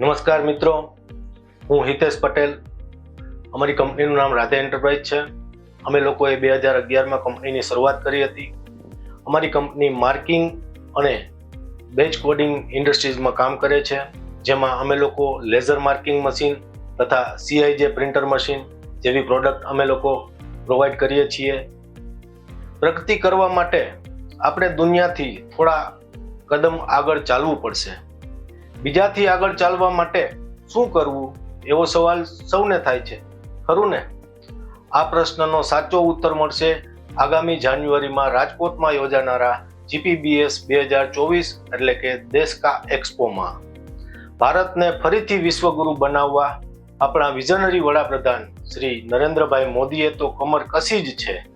નમસ્કાર મિત્રો. હું હિતેશ પટેલ. અમારી કંપનીનું નામ રાધે એન્ટરપ્રાઇઝ છે. અમે લોકોએ બે હજાર અગિયારમાં કંપનીની શરૂઆત કરી હતી. અમારી કંપની માર્કિંગ અને બેચ કોડિંગ ઇન્ડસ્ટ્રીઝમાં કામ કરે છે. જેમાં અમે લોકો લેઝર માર્કિંગ મશીન તથા સીઆઈજે પ્રિન્ટર મશીન જેવી પ્રોડક્ટ અમે લોકો પ્રોવાઈડ કરીએ છીએ. પ્રગતિ કરવા માટે આપણે દુનિયાથી થોડા કદમ આગળ ચાલવું પડશે. બીજાથી આગળ ચાલવા માટે શું કરવું એવો સવાલ સૌને થાય છે. ખરું ને? આ પ્રશ્નનો સાચો ઉત્તર મળશે આગામી જાન્યુઆરીમાં રાજકોટમાં યોજાનારા જીપીબીએસ બે હજાર ચોવીસ એટલે કે દેશકા એક્સપોમાં. ભારતને ફરીથી વિશ્વગુરુ બનાવવા આપણા વિઝનરી વડાપ્રધાન શ્રી નરેન્દ્રભાઈ મોદીએ તો કમર કસી જ છે.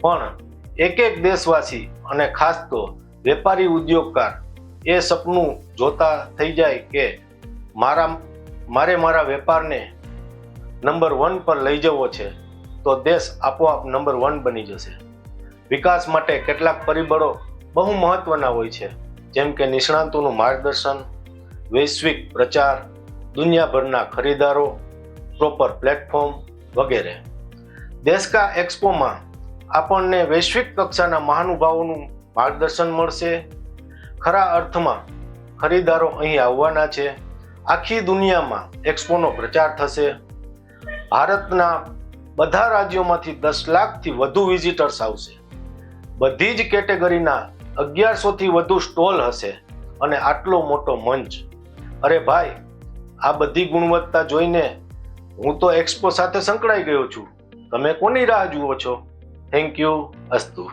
પણ એક એક દેશવાસી અને ખાસ તો વેપારી ઉદ્યોગકાર એ સપનું જોતા થઈ જાય કે મારા, મારે મારા વેપારને નંબર વન પર લઈ જવો છે, તો દેશ આપોઆપ નંબર વન બની જશે. વિકાસ માટે કેટલાક પરિબળો બહુ મહત્વના હોય છે, જેમ કે નિષ્ણાંતોનું માર્ગદર્શન, વૈશ્વિક પ્રચાર, દુનિયાભરના ખરીદારો પ્રોપર પ્લેટફોર્મ વગેરે. દેશકા એક્સપોમાં આપણને વૈશ્વિક કક્ષાના મહાનુભાવોનું માર્ગદર્શન મળશે ખરા અર્થમાં ખરીદારો અહીં આવવાના છે. આખી દુનિયામાં એક્સપોનો પ્રચાર થશે. ભારતના બધા રાજ્યોમાંથી દસ લાખથી વધુ વિઝિટર્સ આવશે. બધી જ કેટેગરીના અગિયારસોથી વધુ સ્ટોલ હશે અને આટલો મોટો મંચ. અરે ભાઈ, આ બધી ગુણવત્તા જોઈને હું તો એક્સપો સાથે સંકળાઈ ગયો છું. તમે કોની રાહ જુઓ છો? થેન્ક યુ અસ્તુ.